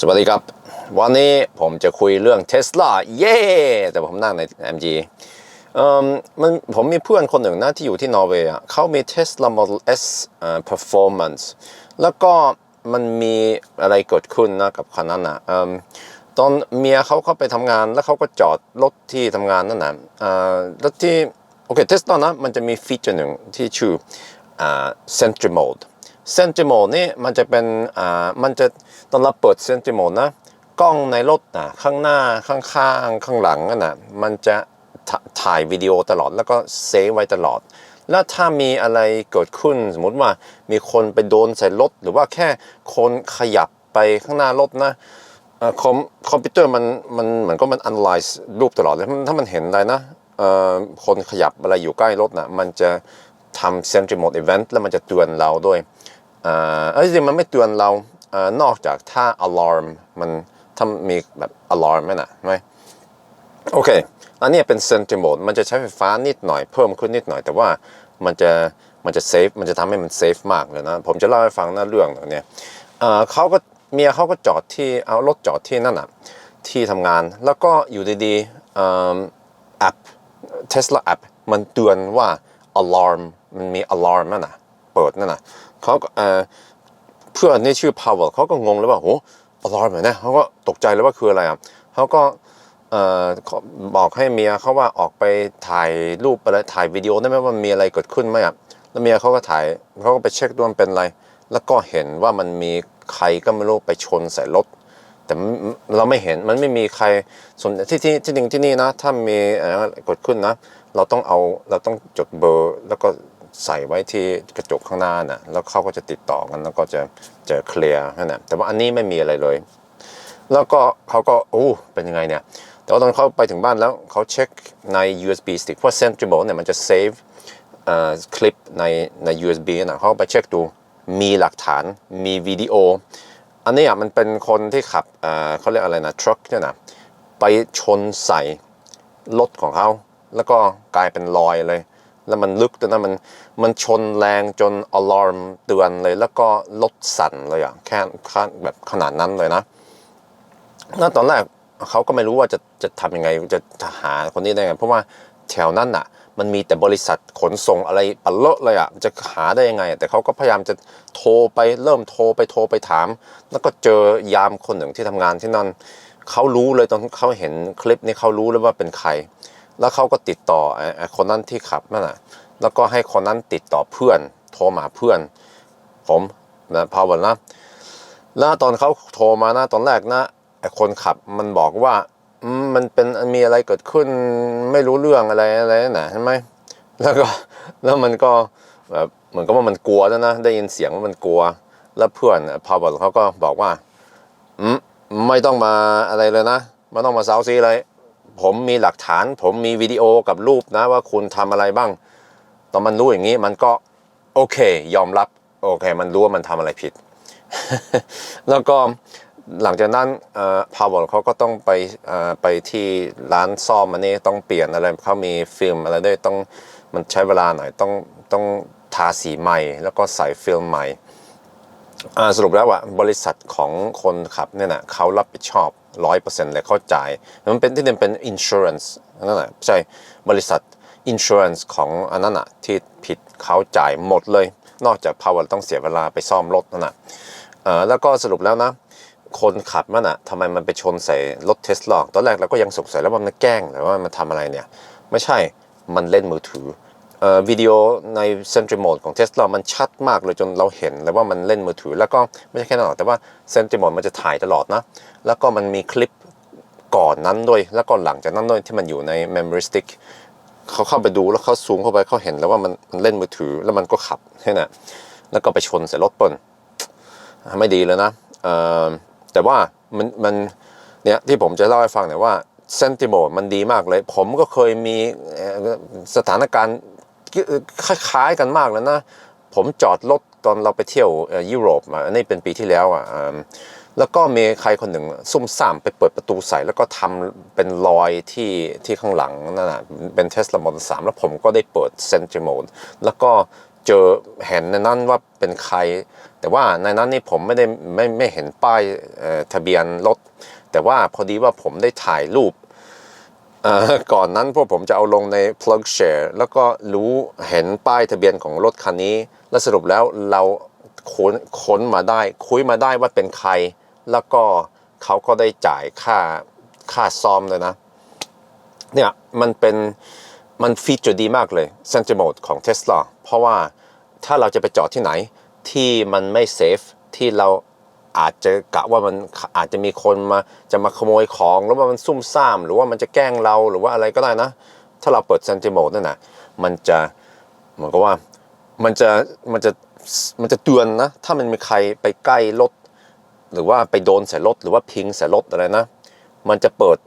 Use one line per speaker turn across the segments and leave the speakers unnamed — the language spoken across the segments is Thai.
สวัสดีครับ วันนี้ผมจะคุยเรื่อง Tesla เย้แต่ผมนั่งใน MG เอิ่มมันผมมีเพื่อนคนหนึ่งนะที่อยู่ที่นอร์เวย์อะเขามี Tesla Model S เอ่อ Performance แล้วก็มันมีอะไรเกิดขึ้นนะกับคันนั้นนะเอิ่มตอนเมียเขาเข้าไปทำงานแล้วเขาก็จอดรถที่ทำงานนั่นนะเอ่อรถที่โอเค Tesla นะมันจะมีฟีเจอร์หนึ่งที่ชื่ออ่า Sentry Mode เซนติโมนี่มันจะเป็นอ่ามันจะตอนเราเปิดเซนติโมนะกล้องในรถนะข้างหน้าข้างข้างข้างหลังนั่นนะมันจะถถ่ายวิดีโอตลอดแล้วก็เซฟไว้ตลอด แล้วถ้ามีอะไรเกิดขึ้นสมมติว่ามีคนไปโดนใส่รถ หรือว่าแค่คนขยับไปข้างหน้ารถนะคอมคอมพิวเตอร์มันมันเหมือนก็มัน analyze รูปตลอดเลยถ้ามันเห็นอะไรนะเออคนขยับอะไรอยู่ใกล้รถนะมันจะทำ Sentry Mode Event แล้วมันจะเตือนเราด้วย เอ้ยจริงมันไม่เตือนเราเออนอกจากถ้า alarm มันถ้ามีแบบ alarm ไหมนะไหมโอเค อันนี้เป็น sentry mode มันจะใช้ไฟฟ้านิดหน่อยเพิ่มขึ้นนิดหน่อย แต่ว่ามันจะมันจะ safe มันจะทำให้มัน safe มากเลยนะ ผมจะเล่าให้ฟังนะเรื่องเนี้ยเอ่อเขาก็เมียเขาก็จอดที่เอารถจอดที่นั่นอะที่ทำงานแล้วก็อยู่ดีๆแอป Tesla app มันเตือนว่า alarm มันมี alarm นั่นน่ะเปิดนั่นน่ะ เขาเพื่อนนี่ชื่อ Powell เขาก็งงเลยว่าโห alarm เหรอเนี่เขาก็ตกใจเลยว่าคืออะไรอะเขาก็บอกให้เมียเขาว่าออกไปถ่ายรูปอะไรถ่ายวิดีโอได้ไหมว่ามีอะไรเกิดขึ้นไหมอะแล้วเมียเขาก็ถ่ายเขาก็ไปเช็คดูมันเป็นอะไร แล้วก็เห็นว่ามันมีใครก็ไม่รู้ไปชนใส่รถแต่เราไม่เห็นมันไม่มีใครส่วนที่ที่ที่หนึ่งที่นี่นะ ถ้ามีอะไรเกิดขึ้นนะ เราต้องเอาเราต้องจดเบอร์แล้วก็ ใส่ไว้ที่กระจกข้างหน้าน่ะแล้วเขาก็จะติดต่อกันแล้วก็จะจะเคลียร์นั่นแหละแต่ว่าอันนี้ไม่มีอะไรเลย แล้วก็เขาก็โอ้เป็นยังไงเนี่ยแต่ว่าตอนเขาไปถึงบ้านแล้วเขาเช็คใน USB stick เพราะ Centrible เนี่ยมันจะ save เอ่อคลิปในใน USB นะเขาไปเช็คดูมีหลักฐานมีวิดีโอ อันนี้อะมันเป็นคนที่ขับเขาเรียกอะไรนะ truck เนี่ยนะไปชนใส่รถของเขา แล้วก็กลายเป็นรอยเลย แล้วมันลึกด้วยนะมันมันชนแรงจน alarm เตือนเลย แล้วก็รถสั่นเลยอะแค่แค่แบบขนาดนั้นเลยนะแล้วตอนแรกเขาก็ไม่รู้ว่าจะจะทำยังไงจะหาคนนี้ได้ไง เพราะว่าแถวนั้นน่ะมันมีแต่บริษัทขนส่งอะไรปะเลอะเลยอะจะหาได้ยังไง แต่เขาก็พยายามจะโทรไปเริ่มโทรไปโทรไปถาม แล้วก็เจอยามคนหนึ่งที่ทำงานที่นั่นเขารู้เลยตอนเขาเห็นคลิปนี้เขารู้เลยว่าเป็นใคร แล้วเขาก็ติดต่อไอ้คนนั้นที่ขับนั่นน่ะแล้วก็ให้คนนั้นติดต่อเพื่อน โทรมาเพื่อน ผมนะพาวเวลนะแล้วตอนเขาโทรมานะตอนแรกนะไอ้คนขับมันบอกว่ามันเป็นมีอะไรเกิดขึ้นไม่รู้เรื่องอะไรอะไรนะใช่ไหมแล้วก็แล้วมันก็แบบเหมือนกับว่ามันกลัวแล้วนะได้ยินเสียงว่ามันกลัว แล้วเพื่อนพาวเวลเขาก็บอกว่าอืมไม่ต้องมาอะไรเลยนะไม่ต้องมาเซาซีเลย ผมมีหลักฐาน ผมมีวิดีโอกับรูปนะว่าคุณทำอะไรบ้าง ตอนมันรู้อย่างนี้มันก็โอเค ยอมรับโอเค มันรู้ว่ามันทำอะไรผิด แล้วก็หลังจากนั้นพาวเวลเขาก็ต้องไปไปที่ร้านซ่อมอันนี้ต้องเปลี่ยนอะไรเขามีฟิล์มอะไรด้วยต้องมันใช้เวลาหน่อยต้องต้องทาสีใหม่ แล้วก็ใส่ฟิล์มใหม่ สรุปแล้วว่าบริษัทของคนขับเนี่ยนะเขารับผิดชอบร้อยเปอร์เซ็นต์เลยเขาจ่ายมันเป็นที่เป็น insurance นั่นแหละใช่บริษัท insurance ของอันนั้นอะที่ผิดเขาจ่ายหมดเลย นอกจาก power ต้องเสียเวลาไปซ่อมรถนั่นนะแล้วก็สรุปแล้วนะคนขับมันอะทำไมมันไปชนใส่รถเทสลาตอนแรกเราก็ยังสงสัยแล้วว่ามันแกล้งหรือว่ามันทำอะไรเนี่ย ไม่ใช่มันเล่นมือถือเอ่อ วิดีโอใน Sentry Mode ของ Tesla มันชัดมากเลยจนเราเห็นเลยว่ามันเล่นมือถือ แล้วก็ไม่ใช่แค่นั้นหรอกแต่ว่า Sentry Mode มันจะถ่ายตลอดนะ แล้วก็มันมีคลิปก่อนนั้นด้วย แล้วก็หลังจากนั้นด้วยที่มันอยู่ใน Memory Stick เขาเข้าไปดูแล้วเขาซูมเข้าไปเขาเห็นแล้วว่ามันมันเล่นมือถือแล้วมันก็ขับใช่ไหมแล้วก็ไปชนใส่รถเปิ้ลไม่ดีเลยนะแต่ว่ามันมันเนี่ยที่ผมจะเล่าให้ฟังเนี่ยว่าเซนติโมมันดีมากเลย ผมก็เคยมีสถานการณ์ คล้ายๆกันมากเลยนะ ผมจอดรถตอนเราไปเที่ยวยุโรปมาอันนี้เป็นปีที่แล้วอะแล้วก็มีใครคนหนึ่งซุ่มซ่ามไปเปิดประตูใส่ แล้วก็ทำเป็นรอยที่ที่ข้างหลังนั่นนะเป็นเทสลา Model 3แล้วผมก็ได้เปิด Sentry Mode แล้วก็เจอเห็นในนั้นว่าเป็นใคร แต่ว่าในนั้นนี่ผมไม่ได้ไม่ไม่เห็นป้ายทะเบียนรถแต่ว่าพอดีว่าผมได้ถ่ายรูป ก่อนนั้นพวกผมจะเอาลงใน plug share แล้วก็รู้เห็นป้ายทะเบียนของรถคันนี้ และสรุปแล้วเราค้นค้นมาได้ คุยมาได้ว่าเป็นใคร แล้วก็เขาก็ได้จ่ายค่าค่าซ่อมเลยนะ เนี่ยมันเป็นมันฟีเจอร์ดีมากเลย Center Mode ของ Tesla เพราะว่าถ้าเราจะไปจอดที่ไหนที่มันไม่เซฟที่เรา อาจจะกะว่ามันอาจจะมีคนมาจะมาขโมยของหรือว่ามันซุ่มซ่าม หรือว่ามันจะแกล้งเราหรือว่าอะไรก็ได้นะ ถ้าเราเปิด Center Mode นั่นนะมันจะเหมือนกับว่ามันจะมันจะมันจะเตือนนะ ถ้ามันมีใครไปใกล้รถหรือว่าไปโดนใส่รถหรือว่าพิงใส่รถอะไรนะ มันจะเปิด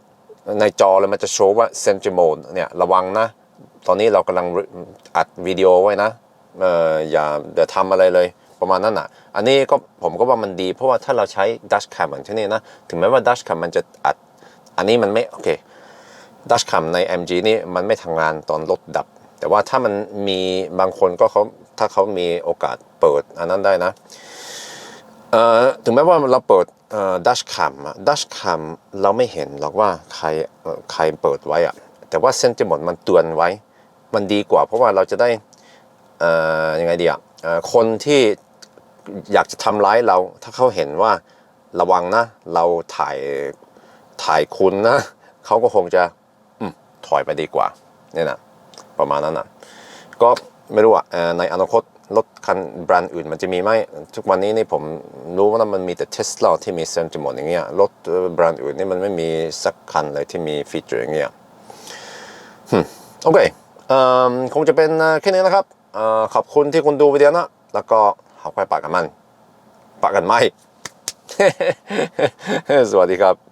ในจอเลยมันจะโชว์ว่า Sentry Mode เนี่ยระวังนะ ตอนนี้เรากำลังอัดวิดีโอไว้นะเอออย่าเดี๋ยวทำอะไรเลย ประมาณนั้นอะ อันนี้ก็ผมก็ว่ามันดี เพราะว่าถ้าเราใช้ Dash Cam เหมือนที่นี่นะ ถึงแม้ว่า Dash Cam มันจะอัด อันนี้มันไม่โอเค Dash Cam ใน MG นี่มันไม่ทำงานตอนรถดับ แต่ว่าถ้ามันมีบางคนก็เขาถ้าเขามีโอกาสเปิดอันนั้นได้นะถึงแม้ว่าเราเปิดดัชคัมดัชคัมเราไม่เห็นหรอกว่าใครใครเปิดไว้อะแต่ว่าเซนติมอนมันเตือนไว้ มันดีกว่าเพราะว่าเราจะได้เอ่อยังไงดีอะเอ่อคนที่ อยากจะทำร้ายเรา ถ้าเขาเห็นว่าระวังนะ เราถ่ายถ่ายคุณนะเขาก็คงจะอถอยไปดีกว่าเนี่ยนะประมาณนั้นนะก็ไม่รู้อะในอนาคตรถคันแบรนด์อื่นมันจะมีไหมทุกวันนี้นี่ผมรู้ว่ามันมีแต่ Tesla ที่มีเซนติมอนอย่างเงี้ยรถแบรนด์อื่นนี่มันไม่มีสักคันเลยที่มีฟีเจอร์อย่างเงี้ยโอเคคงจะเป็นแค่นี้นะครับอขอบคุณที่คุณดูวิดีโอนะ แล้วก็ เขาไปปากกันมันปากกันไม่ สวัสดีครับ